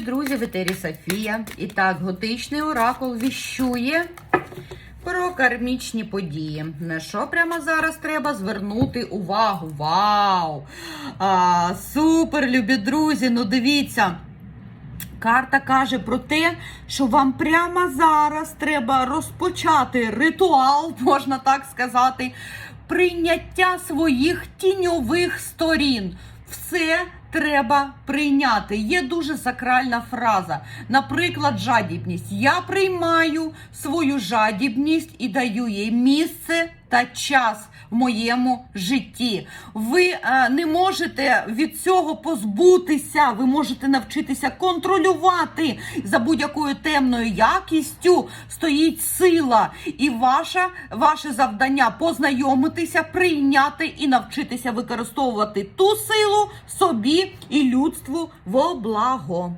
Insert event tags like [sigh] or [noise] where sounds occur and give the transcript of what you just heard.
Друзі, в етері Софія. І так, готичний оракул віщує про кармічні події. На що прямо зараз треба звернути увагу? Вау! А, супер, любі друзі! Ну дивіться. Карта каже про те, що вам прямо зараз треба розпочати ритуал, [laughs] можна так сказати, прийняття своїх тіньових сторін. Все треба прийняти. Є дуже сакральна фраза. Наприклад, жадібність. Я приймаю свою жадібність і даю їй місце та час в моєму житті. Ви е, не можете від цього позбутися. Ви можете навчитися контролювати за будь-якою темною якістю стоїть сила, і ваша, ваше завдання познайомитися, прийняти і навчитися використовувати ту силу собі і людству во благо.